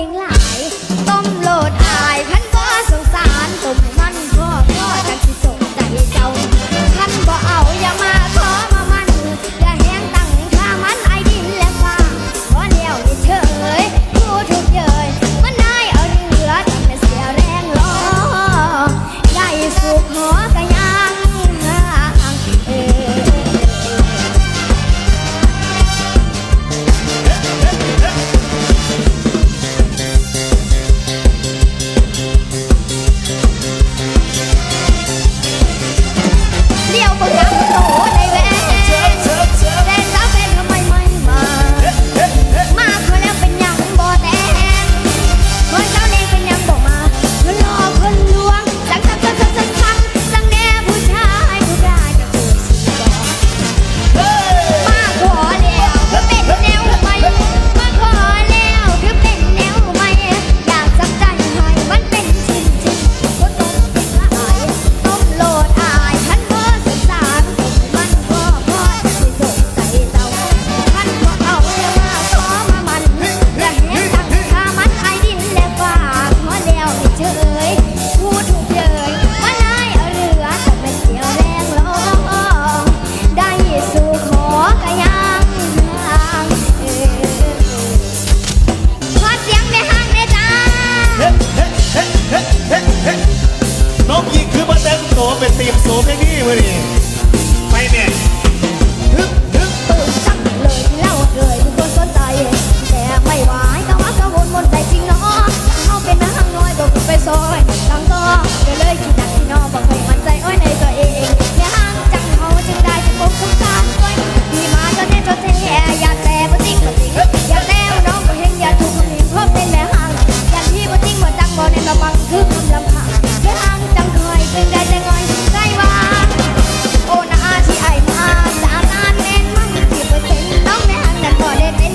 chính là ก็เลยคิดหนักที่นอนบอกให้มันใจอ้ในตัวเองแค่ห้างจังเขาจึงได้ที่ผมคุ้มคนด้วมีมาจนแน่จนเท่อยากแต่บ่จริงบ่จริงยากแล้วน้องบ่เห็นยากถูกคนอื่นพบเนแม่ห้างยากที่บ่จริงบ่จังบ่ในระบังคือคำลำพังแค่ห้างจังคอยเป็ได้แต่ง่อยใจว่าโอนาที่ไอมาสามานแม่นมันสิบเปอร์เซ็นต์น้องแม่หันแต่บ่ได้เป็น